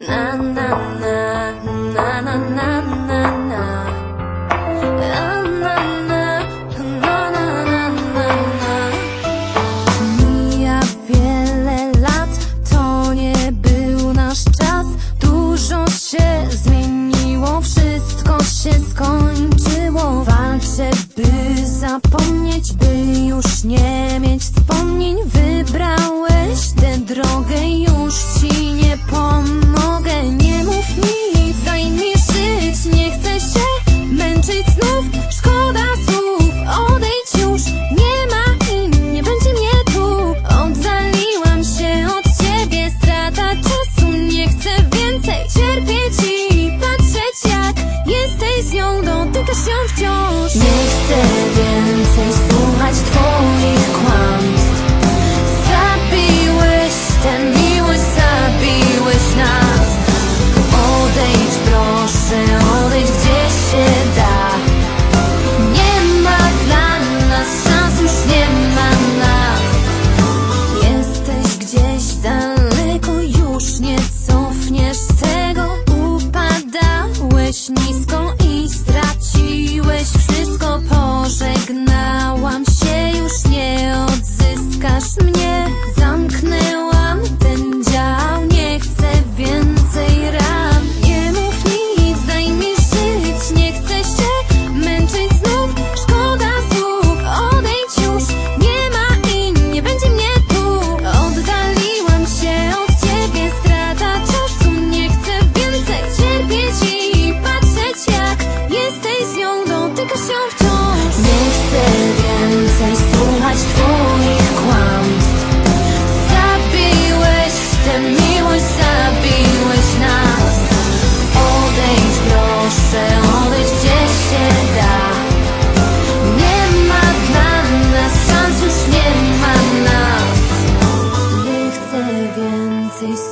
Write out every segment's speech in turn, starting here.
na na na. nią wciąż. Nie chcę więcej słuchać twoich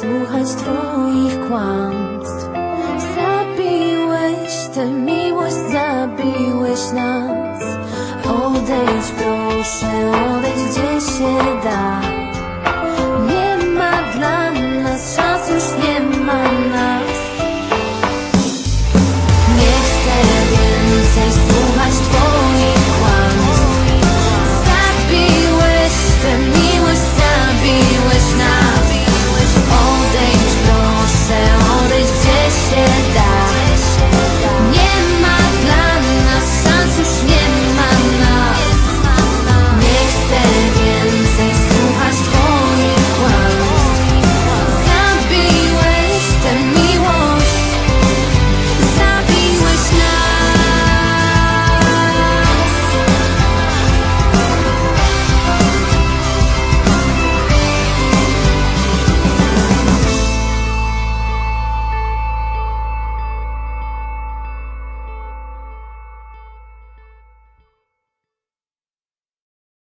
słuchać Twoich kłamstw. Zabiłeś tę miłość, zabiłeś nas